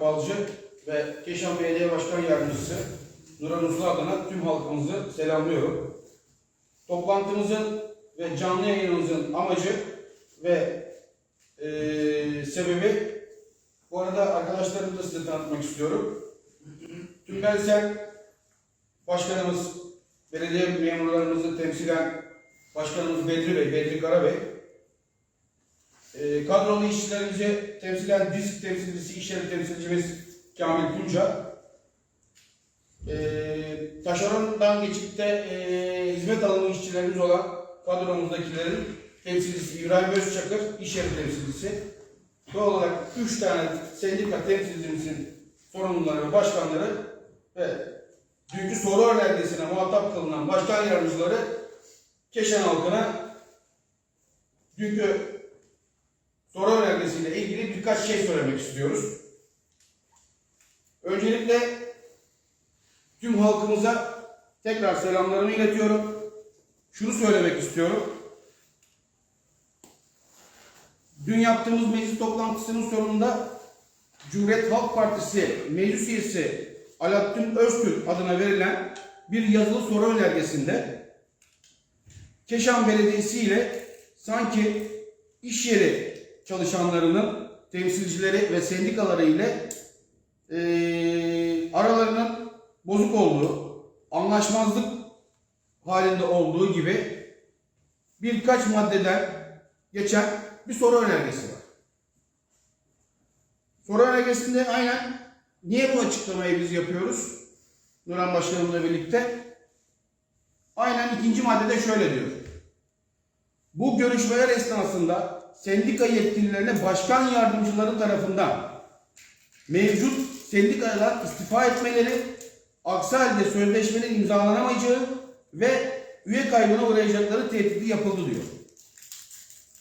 Balcı ve Keşan Belediye Başkan Yardımcısı Nuran Uslu adına tüm halkımızı selamlıyorum. Toplantımızın ve canlı yayınımızın amacı ve eee, sebebi bu arada arkadaşlarımı da size tanıtmak istiyorum. Tümbelsel Başkanımız, belediye memurlarımızı temsilen Başkanımız Bedri Bey, Bedri Karabey, e, kadrolu işçilerimizi temsilen disk temsilcisi, iş yeri temsilcimiz Kamil Tunca, e, taşerondan geçip de e, hizmet alanı işçilerimiz olan kadromuzdakilerin temsilcisi İbrahim Özçakır, iş yeri temsilcisi. Doğal olarak üç tane sendika temsilcimizin sorumluları ve başkanları ve dünkü soru önergesine muhatap kılınan başkan yardımcıları Keşan halkına dünkü soru önergesiyle ilgili birkaç şey söylemek istiyoruz. Öncelikle tüm halkımıza tekrar selamlarımı iletiyorum. Şunu söylemek istiyorum. Dün yaptığımız meclis toplantısının sonunda Cumhuriyet Halk Partisi meclis üyesi Alaaddin Öztürk adına verilen bir yazılı soru önergesinde Keşan Belediyesi ile sanki iş yeri çalışanlarının temsilcileri ve sendikaları ile eee, aralarının bozuk olduğu, anlaşmazlık halinde olduğu gibi birkaç maddeden geçen bir soru önergesi var. Soru önergesinde aynen niye bu açıklamayı biz yapıyoruz? Nurhan Başkanımla birlikte. Aynen ikinci maddede şöyle diyor. Bu görüşmeler esnasında sendika yetkililerine başkan yardımcıları tarafından mevcut sendikalar istifa etmeleri, aksi halde sözleşmenin imzalanamayacağı ve üye kaybına uğrayacakları tehdidi yapıldı diyor.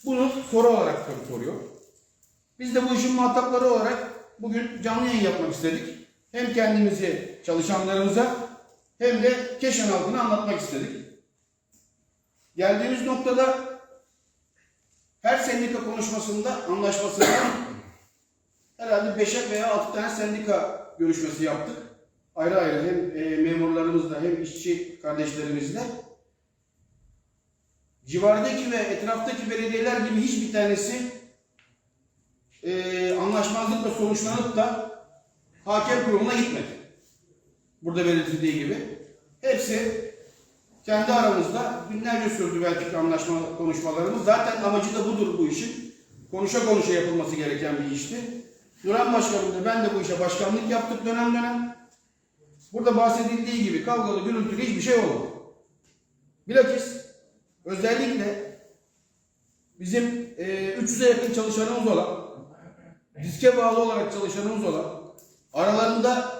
Bunu soru olarak tabii soruyor. Biz de bu işin muhatapları olarak bugün canlı yayın yapmak istedik. Hem kendimizi çalışanlarımıza hem de Keşan halkına anlatmak istedik. Geldiğimiz noktada her sendika konuşmasında, anlaşmasında herhalde 5'e veya 6 tane sendika görüşmesi yaptık. Ayrı ayrı hem e, memurlarımızla hem işçi kardeşlerimizle. Civardaki ve etraftaki belediyeler gibi hiçbir tanesi e, anlaşmazlıkla sonuçlanıp da hakem kuruluna gitmedi. Burada belirtildiği gibi. Hepsi kendi aramızda günlerce sürdü belki anlaşma konuşmalarımız. Zaten amacı da budur bu işin. Konuşa konuşa yapılması gereken bir işti. Duran Başkanım da ben de bu işe başkanlık yaptık dönem dönem. Burada bahsedildiği gibi kavgalı gürültülü hiçbir şey olmadı. Bilakis özellikle bizim e, 300'e yakın çalışanımız olan, diske bağlı olarak çalışanımız olan, aralarında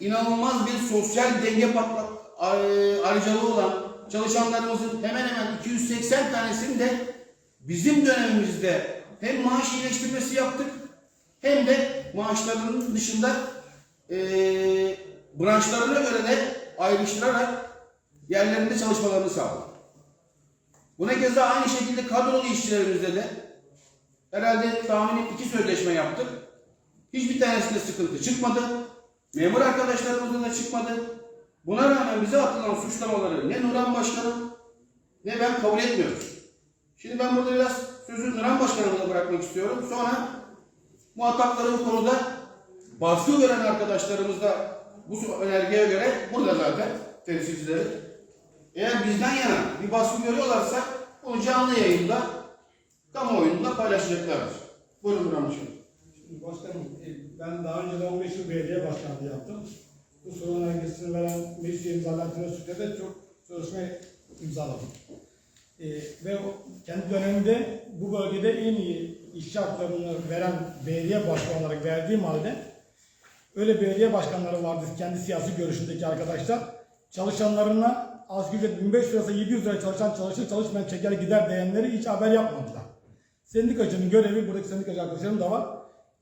inanılmaz bir sosyal denge patlak ay- ayrıcalığı olan çalışanlarımızın hemen hemen 280 tanesini de bizim dönemimizde hem maaş iyileştirmesi yaptık hem de maaşlarının dışında eee branşlarına göre de ayrıştırarak yerlerinde çalışmalarını sağladık. Buna keza aynı şekilde kadrolu işçilerimizde de herhalde tahminim iki sözleşme yaptık. Hiçbir tanesinde sıkıntı çıkmadı. Memur arkadaşlarımızda da çıkmadı. Buna rağmen bize atılan suçlamaları ne Nurhan Başkanım ne ben kabul etmiyoruz. Şimdi ben burada biraz sözü Nurhan Başkanım'a bırakmak istiyorum. Sonra muhatapları bu konuda baskı gören arkadaşlarımız da bu önergeye göre burada zaten temsilcileri. Eğer bizden yana bir baskı görüyorlarsa onu canlı yayında kamuoyunda paylaşacaklardır. Buyurun Nurhan Başkanım. Şimdi Başkanım, e, ben daha önce de 15 yıl belediye başkanlığı yaptım. Bu sorun önergesini veren meclis üyemiz Alaaddin Öztürk'le de çok sözleşme imzaladım. E, ve o kendi döneminde bu bölgede en iyi iş şartlarını veren belediye başkanı olarak verdiğim halde öyle belediye başkanları vardı kendi siyasi görüşündeki arkadaşlar. Çalışanlarına asgari ücret 1500 lirası 700 lira çalışan çalışır çalışmayan çeker gider diyenleri hiç haber yapmadılar. Sendikacının görevi, buradaki sendikacı arkadaşlarım da var.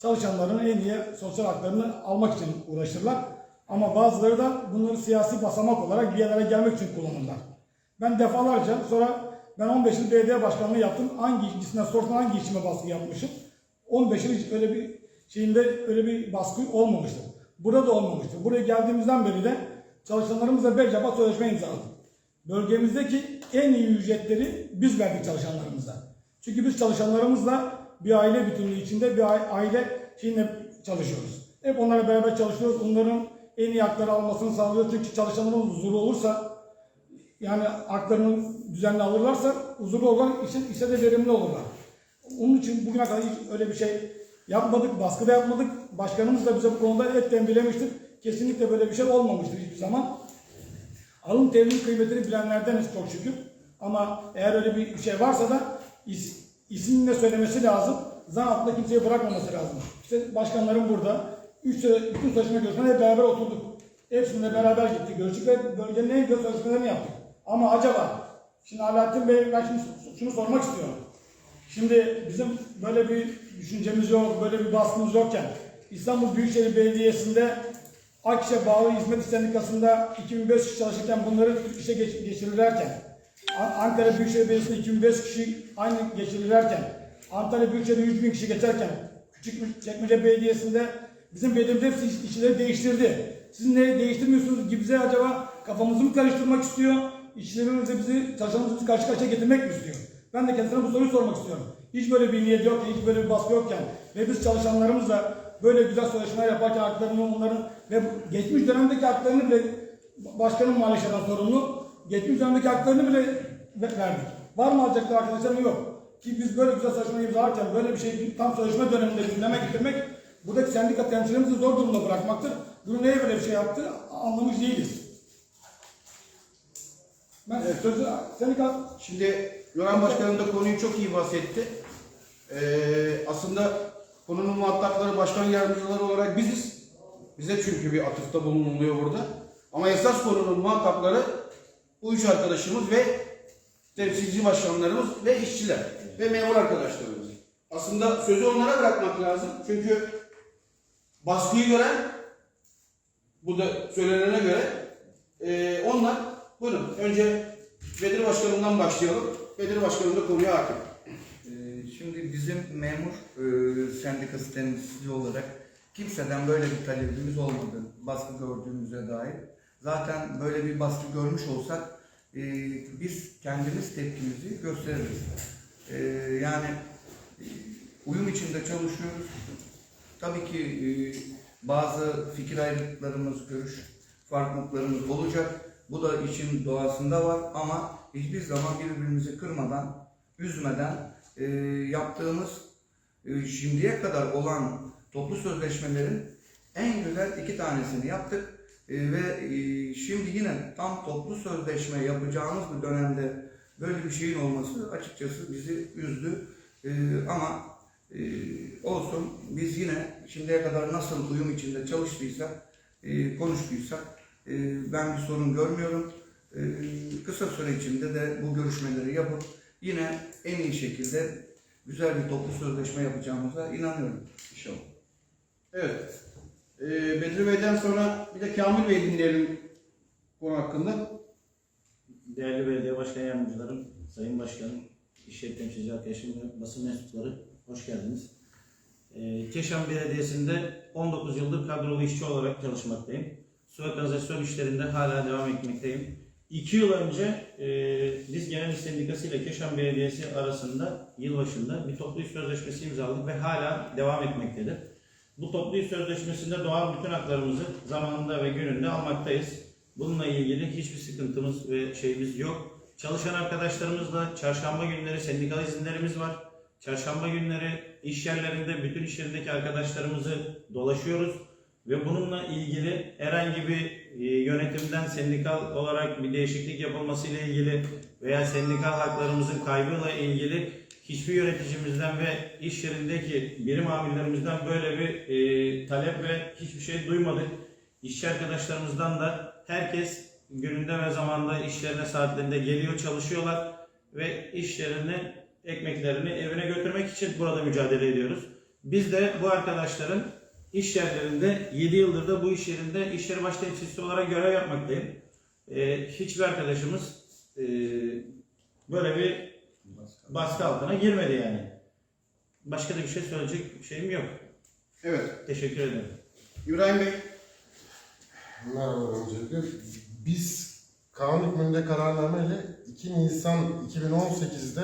Çalışanların en iyi sosyal haklarını almak için uğraşırlar. Ama bazıları da bunları siyasi basamak olarak bir yerlere gelmek için kullanırlar. Ben defalarca sonra ben 15 yıl belediye başkanlığı yaptım. Hangi işçisine sorsan hangi işime baskı yapmışım? 15 yıl hiç öyle bir şeyinde öyle bir baskı olmamıştır. Burada olmamıştır. Buraya geldiğimizden beri de çalışanlarımızla defa sözleşme imzaladık. Bölgemizdeki en iyi ücretleri biz verdik çalışanlarımıza. Çünkü biz çalışanlarımızla bir aile bütünlüğü içinde bir aile şeyinde çalışıyoruz. Hep onlarla beraber çalışıyoruz. Onların en iyi hakları almasını sağlıyoruz. Çünkü çalışanların huzuru olursa yani haklarını düzenli alırlarsa huzurlu olan işe, işe de verimli olurlar. Onun için bugüne kadar hiç öyle bir şey yapmadık, baskı da yapmadık. Başkanımız da bize bu konuda hep tembihlemiştir. Kesinlikle böyle bir şey olmamıştır hiçbir zaman. Alın terini kıymetini bilenlerdeniz çok şükür. Ama eğer öyle bir şey varsa da is, isimle söylemesi lazım. Zan altında kimseyi bırakmaması lazım. İşte başkanlarım burada. Üç sene, bütün sözleşme görüşmelerine hep beraber oturduk. Hepsinde beraber gittik, görüştük ve bölgenin en güzel sözleşmelerini yaptık. Ama acaba, şimdi Alaaddin Bey ben şimdi şunu sormak istiyorum. Şimdi bizim böyle bir düşüncemiz yok, böyle bir baskımız yokken İstanbul Büyükşehir Belediyesi'nde Akiş'e bağlı hizmet sendikasında 2005 kişi çalışırken bunları işe geç, geçirirlerken An- Ankara Büyükşehir Belediyesi'nde 2005 kişi aynı geçirirlerken Antalya Büyükşehir'de 100 bin kişi geçerken Küçükçekmece Belediyesi'nde bizim belediyemiz hepsi iş- işçileri değiştirdi. Siz ne değiştirmiyorsunuz ki bize acaba kafamızı mı karıştırmak istiyor? İşçilerimizi bizi çalışanımızı karşı karşıya getirmek mi istiyor? Ben de kendisine bu soruyu sormak istiyorum. Hiç böyle bir niyet yok, hiç böyle bir baskı yokken ve biz çalışanlarımızla böyle güzel sözleşmeler yaparken haklarını onların ve geçmiş dönemdeki haklarını bile başkanın şeyden sorumlu, geçmiş dönemdeki haklarını bile ve- verdik. Var mı alacaklar arkadaşlarım yok. Ki biz böyle güzel sözleşme imzalarken böyle bir şeyi tam sözleşme döneminde gündeme getirmek buradaki sendika temsilcilerimizi zor durumda bırakmaktır. Bunu neye böyle bir şey yaptı anlamış değiliz. Ben sözü sendika Şimdi Yoran Başkanım da konuyu çok iyi bahsetti. Ee, aslında konunun muhatapları, başkan yardımcıları olarak biziz. Bize çünkü bir atıfta bulunuluyor burada. Ama esas konunun muhatapları bu üç arkadaşımız ve temsilci başkanlarımız ve işçiler ve memur arkadaşlarımız. Aslında sözü onlara bırakmak lazım. Çünkü baskıyı gören, bu da söylenene göre e, onlar, buyurun önce Bedir Başkanım'dan başlayalım. Bedir Başkanım da konuya hakim. Ee, Şimdi bizim memur e, sendikası temsilcisi olarak kimseden böyle bir talebimiz olmadı. Baskı gördüğümüze dair. Zaten böyle bir baskı görmüş olsak e, biz kendimiz tepkimizi gösteririz. E, Yani e, uyum içinde çalışıyoruz. Tabii ki e, bazı fikir ayrılıklarımız, görüş farklılıklarımız olacak. Bu da işin doğasında var ama hiçbir zaman birbirimizi kırmadan, üzmeden e, yaptığımız e, şimdiye kadar olan toplu sözleşmelerin en güzel iki tanesini yaptık. E, ve e, şimdi yine tam toplu sözleşme yapacağımız bir dönemde böyle bir şeyin olması açıkçası bizi üzdü. E, ama e, olsun biz yine şimdiye kadar nasıl uyum içinde çalıştıysak, e, konuştuysak e, ben bir sorun görmüyorum. E, kısa süre içinde de bu görüşmeleri yapıp yine en iyi şekilde güzel bir toplu sözleşme yapacağımıza inanıyorum inşallah. Evet. Ee, Bedri Bey'den sonra bir de Kamil Bey dinleyelim konu hakkında. Değerli belediye başkan yardımcılarım, sayın başkanım, iş yeri temsilci arkadaşım ve basın mensupları hoş geldiniz. Ee, Keşan Belediyesi'nde 19 yıldır kadrolu işçi olarak çalışmaktayım. Su ve kanalizasyon işlerinde hala devam etmekteyim. 2 yıl önce e, biz Genel Sendikası ile Keşan Belediyesi arasında yılbaşında bir toplu iş sözleşmesi imzaladık ve hala devam etmektedir. Bu toplu iş sözleşmesinde doğan bütün haklarımızı zamanında ve gününde almaktayız. Bununla ilgili hiçbir sıkıntımız ve şeyimiz yok. Çalışan arkadaşlarımızla çarşamba günleri sendikal izinlerimiz var. Çarşamba günleri iş yerlerinde bütün iş yerindeki arkadaşlarımızı dolaşıyoruz ve bununla ilgili herhangi bir e, yönetimden sendikal olarak bir değişiklik yapılması ile ilgili veya sendikal haklarımızın kaybıyla ilgili hiçbir yöneticimizden ve iş yerindeki birim amirlerimizden böyle bir e, talep ve hiçbir şey duymadık. İşçi arkadaşlarımızdan da herkes gününde ve zamanda işlerine saatlerinde geliyor çalışıyorlar ve işlerini ekmeklerini evine götürmek için burada mücadele ediyoruz. Biz de bu arkadaşların iş yerlerinde 7 yıldır da bu iş yerinde iş yeri baş temsilcisi olarak görev yapmaktayım. Ee, hiçbir arkadaşımız e, böyle bir baskı altına girmedi yani. Başka da bir şey söyleyecek şeyim yok. Evet. Teşekkür ederim. İbrahim Bey. Merhaba öncelikle. Biz kanun hükmünde kararnameyle 2 Nisan 2018'de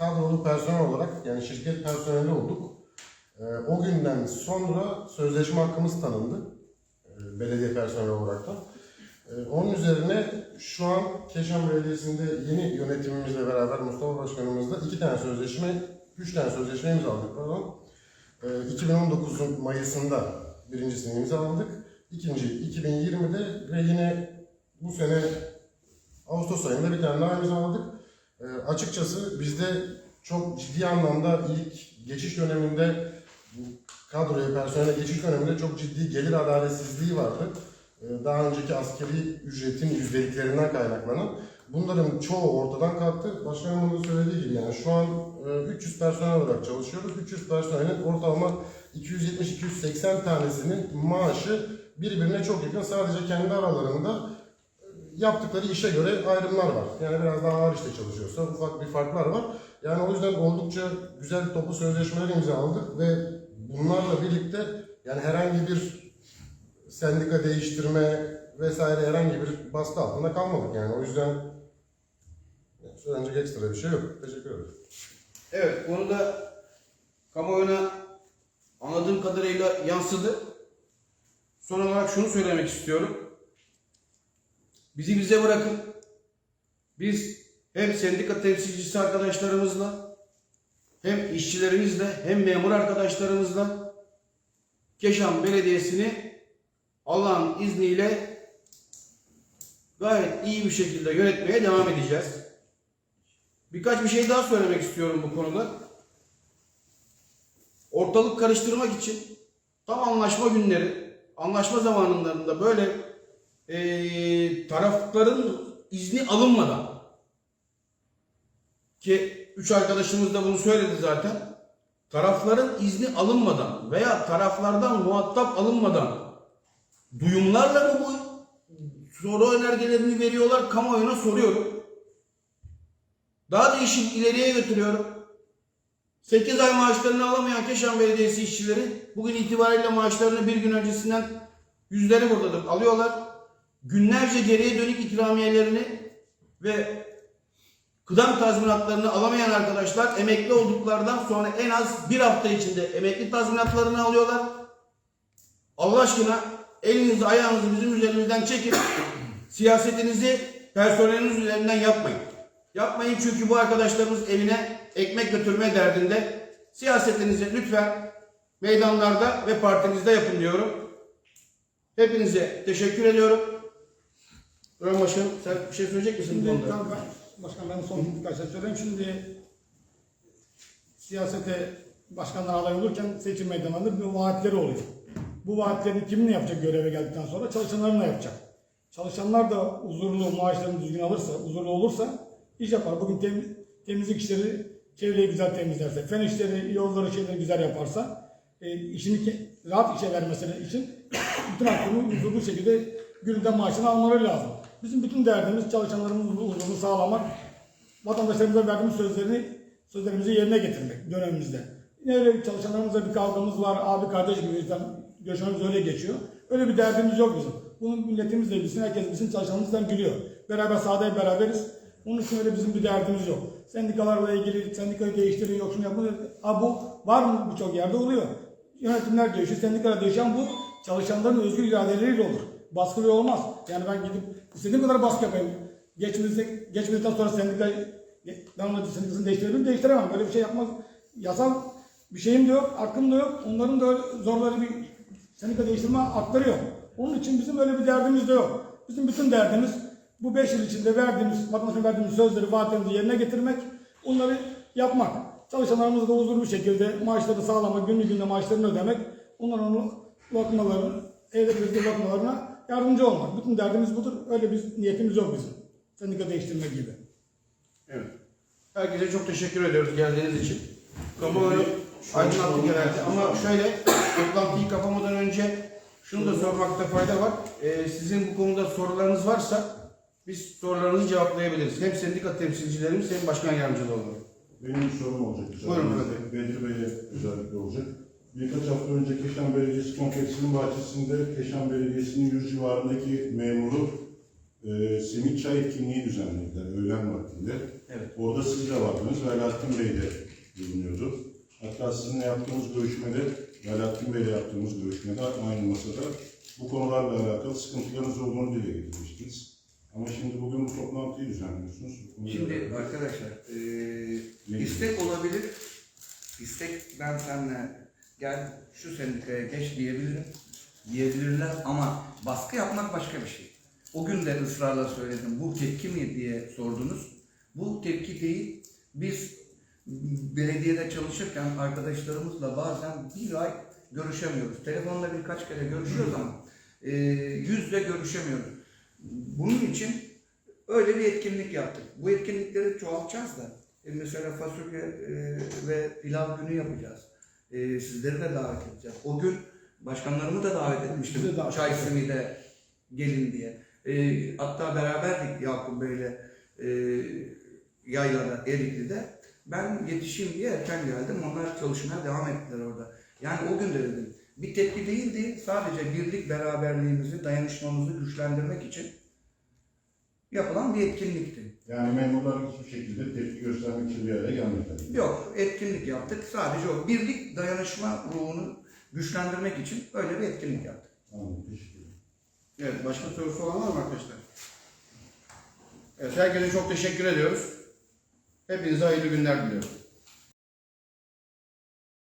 kadrolu personel olarak yani şirket personeli olduk. Ee, o günden sonra sözleşme hakkımız tanındı. Ee, belediye personeli olarak da. Ee, onun üzerine şu an Keşan Belediyesi'nde yeni yönetimimizle beraber Mustafa Başkanımızla iki tane sözleşme, üç tane sözleşme imzaladık pardon. Ee, 2019'un Mayıs'ında birincisini imzaladık. İkinci 2020'de ve yine bu sene Ağustos ayında bir tane daha imzaladık. Ee, açıkçası bizde çok ciddi anlamda ilk geçiş döneminde bu kadroya, personele geçiş döneminde çok ciddi gelir adaletsizliği vardı. Ee, daha önceki askeri ücretin yüzdeliklerinden kaynaklanan. Bunların çoğu ortadan kalktı. Başkanımın da söylediği gibi yani şu an e, 300 personel olarak çalışıyoruz. 300 personelin ortalama 270-280 tanesinin maaşı birbirine çok yakın. Sadece kendi aralarında e, yaptıkları işe göre ayrımlar var. Yani biraz daha ağır işte çalışıyorsa ufak bir farklar var. Yani o yüzden oldukça güzel toplu sözleşmeler imzaladık ve bunlarla birlikte yani herhangi bir sendika değiştirme vesaire herhangi bir baskı altında kalmadık yani. O yüzden söylenecek ekstra bir şey yok. Teşekkür ederim. Evet, konuda kamuoyuna anladığım kadarıyla yansıdı. Son olarak şunu söylemek istiyorum. Bizi bize bırakın. Biz hem sendika temsilcisi arkadaşlarımızla, hem işçilerimizle, hem memur arkadaşlarımızla Keşan Belediyesi'ni Allah'ın izniyle gayet iyi bir şekilde yönetmeye devam edeceğiz. Birkaç bir şey daha söylemek istiyorum bu konuda. Ortalık karıştırmak için tam anlaşma günleri, anlaşma zamanlarında böyle eee, tarafların izni alınmadan ki üç arkadaşımız da bunu söyledi zaten. Tarafların izni alınmadan veya taraflardan muhatap alınmadan duyumlarla mı bu soru önergelerini veriyorlar kamuoyuna soruyorum. Daha değişik ileriye götürüyorum. 8 ay maaşlarını alamayan Keşan Belediyesi işçileri bugün itibariyle maaşlarını bir gün öncesinden yüzleri buradadır alıyorlar. Günlerce geriye dönük ikramiyelerini ve kıdem tazminatlarını alamayan arkadaşlar emekli olduklarından sonra en az bir hafta içinde emekli tazminatlarını alıyorlar. Allah aşkına elinizi ayağınızı bizim üzerimizden çekip siyasetinizi personeliniz üzerinden yapmayın. Yapmayın çünkü bu arkadaşlarımız evine ekmek götürme derdinde. Siyasetinizi lütfen meydanlarda ve partinizde yapın diyorum. Hepinize teşekkür ediyorum. Duran Başkanım sen bir şey söyleyecek misin bu Şimdi konuda? tam başkan ben son birkaç şey söyleyeyim. Şimdi siyasete başkanlar aday olurken seçim meydanlarında bir vaatleri oluyor. Bu vaatlerini kiminle yapacak göreve geldikten sonra? Çalışanlarla yapacak. Çalışanlar da huzurlu, maaşlarını düzgün alırsa, huzurlu olursa iş yapar. Bugün tem- temizlik işleri, çevreyi güzel temizlerse, fen işleri, yolları, şeyleri güzel yaparsa, e, işini ke- rahat işe vermesine için bütün hakkını huzurlu şekilde gününde maaşını almaları lazım. Bizim bütün derdimiz çalışanlarımızın huzurunu sağlamak, vatandaşlarımıza verdiğimiz sözlerini sözlerimizi yerine getirmek dönemimizde. Yine öyle çalışanlarımızla bir kavgamız var, abi kardeş gibi bizden görüşmemiz öyle geçiyor. Öyle bir derdimiz yok bizim. Bunu milletimiz de bilsin, herkes bilsin, çalışanımızdan biliyor. Beraber sahada beraberiz. Onun için öyle bizim bir derdimiz yok. Sendikalarla ilgili sendikayı değiştirin, yok şunu yapın. Ha bu var mı birçok yerde oluyor. Yönetimler değişiyor, sendikalar ama bu çalışanların özgür iradeleriyle olur. Baskılı olmaz. Yani ben gidip istediğim kadar baskı yapayım. Geçmedikten, geçmedikten sonra sendikayı devam sendikasını değiştirebilirim, değiştiremem. Böyle bir şey yapmaz. Yasal bir şeyim de yok, hakkım da yok. Onların da zorları bir sendika değiştirme hakları yok. Onun için bizim öyle bir derdimiz de yok. Bizim bütün derdimiz bu 5 yıl içinde verdiğimiz, vatandaşa verdiğimiz sözleri, vaatlerimizi yerine getirmek, onları yapmak. Çalışanlarımızı da huzurlu bir şekilde maaşları sağlamak, günlük günde maaşlarını ödemek, onların onu lokmalarını, evde birlikte lokmalarına yardımcı olmak. Bütün derdimiz budur. Öyle bir niyetimiz yok bizim. Sendika değiştirme gibi. Evet. Herkese çok teşekkür ediyoruz geldiğiniz için. Kamuoyu aydınlattık herhalde ama şöyle toplantıyı kapamadan önce şunu da sormakta fayda var. Ee, sizin bu konuda sorularınız varsa biz sorularınızı cevaplayabiliriz. Hem sendika temsilcilerimiz hem başkan yardımcıları olarak. Benim bir sorum olacak. Buyurun, Bedir Bey'e özellikle olacak. Birkaç hafta önce Keşan Belediyesi kompleksinin bahçesinde Keşan Belediyesi'nin yüz civarındaki memuru e, simit çay etkinliği düzenlediler öğlen vaktinde. Evet. Orada siz de vardınız, Velahattin Bey de bulunuyordu. Hatta sizinle yaptığımız görüşmede, Velahattin Bey'le yaptığımız görüşmede aynı masada bu konularla alakalı sıkıntılarınız olduğunu dile getirmiştiniz. Ama şimdi bugün bu toplantıyı düzenliyorsunuz. Bu Şimdi alakalı- arkadaşlar, Ne istek olabilir. İstek ben seninle gel şu sendikaya geç diyebilirim. Diyebilirler ama baskı yapmak başka bir şey. O gün de ısrarla söyledim. Bu tepki mi diye sordunuz. Bu tepki değil. Biz belediyede çalışırken arkadaşlarımızla bazen bir ay görüşemiyoruz. Telefonla birkaç kere görüşüyoruz ama eee yüzle görüşemiyoruz. Bunun için öyle bir etkinlik yaptık. Bu etkinlikleri çoğaltacağız da. E, mesela fasulye e, ve pilav günü yapacağız. E, sizleri de davet edeceğiz. O gün başkanlarımı da davet etmiştim. De davet Çay simide gelin diye. E, hatta beraberdik Yakup Bey'le e, Yayla'da, Erikli'de. Ben yetişeyim diye erken geldim. Onlar çalışmaya devam ettiler orada. Yani o gün de dedim. Bir tepki değildi. Sadece birlik beraberliğimizi, dayanışmamızı güçlendirmek için yapılan bir etkinlikti. Yani memurlar hiçbir şekilde tepki göstermek için bir araya gelmediler. Yok, etkinlik yaptık. Sadece o birlik dayanışma ruhunu güçlendirmek için öyle bir etkinlik yaptık. Anladım, teşekkür ederim. Evet, başka sorusu olan var mı arkadaşlar? Evet, herkese çok teşekkür ediyoruz. Hepinize hayırlı günler diliyorum.